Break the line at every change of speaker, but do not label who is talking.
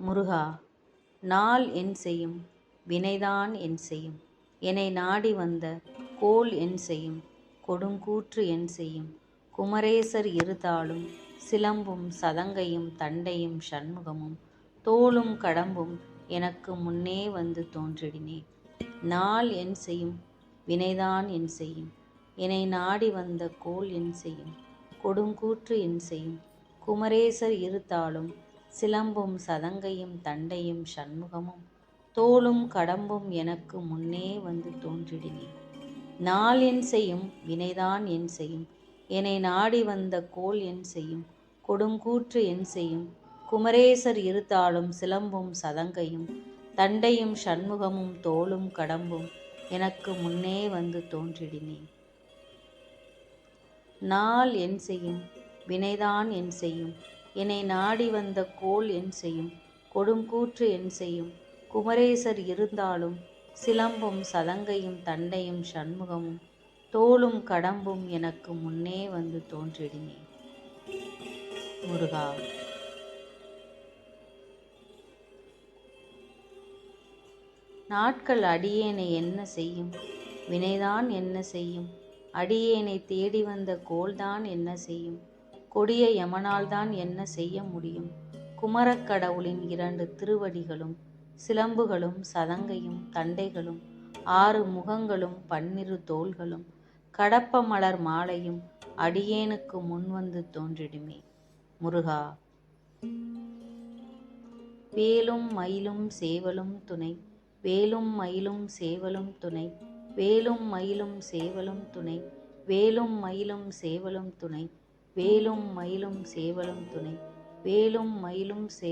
முருகா நாள் என் செய்யும் வினைதான் என் செய்யும். என்னை நாடி வந்த கோல் என் செய்யும் கொடுங்கூற்று என் செய்யும். குமரேசர் இருதாளும் சிலம்பும் சதங்கையும் தண்டையும் சண்முகமும் தோளும் கடம்பும் எனக்கு முன்னே வந்து தோன்றிடினே. நாள் என் செய்யும் வினைதான் என் செய்யும். என்னை நாடி வந்த கோல் என் செய்யும் கொடுங்கூற்று என் செய்யும். குமரேசர் இருத்தாலும் சிலம்பும் சதங்கையும் தண்டையும் சண்முகமும் தோளும் கடம்பும் எனக்கு முன்னே வந்து தோன்றிடினே. நாள் என் செய்யும் வினைதான் என் செய்யும். என்னை நாடி வந்த கோல் என் செய்யும். கொடுங்கூற்று என் செய்யும். குமரேசர் இருத்தாலும் சிலம்பும் சதங்கையும் தண்டையும் சண்முகமும் தோளும் கடம்பும் எனக்கு முன்னே வந்து தோன்றிடினே. நாள் என் செய்யும் வினைதான் என் செய்யும். என்னை நாடி வந்த கோல் என் செய்யும் கொடுங்கூற்று என் செய்யும். குமரேசர் இருந்தாலும் சிலம்பும் சதங்கையும் தண்டையும் சண்முகமும் தோளும் கடம்பும் எனக்கு முன்னே வந்து தோன்றிடினேன் முருகா. நாட்கள் அடியேனை என்ன செய்யும்? வினைதான் என்ன செய்யும்? அடியேனை தேடி வந்த கோல்தான் என்ன செய்யும்? கொடிய யமனால்தான் என்ன செய்ய முடியும்? குமரக்கடவுளின் இரண்டு திருவடிகளும் சிலம்புகளும் சதங்கையும் தண்டைகளும் ஆறு முகங்களும் பன்னிரு தோள்களும் கடப்ப மலர் மாலையும் அடியேனுக்கு முன்வந்து தோன்றிடுமே. முருகா! வேலும் மயிலும் சேவலும் துணை வேலும் மயிலும் சேவலும் துணை வேலும் மயிலும் சேவலும் துணை வேலும் மயிலும் சேவலும் துணை வேலும் மயிலும் சேவலும் துணை. வேலும் மயிலும் சே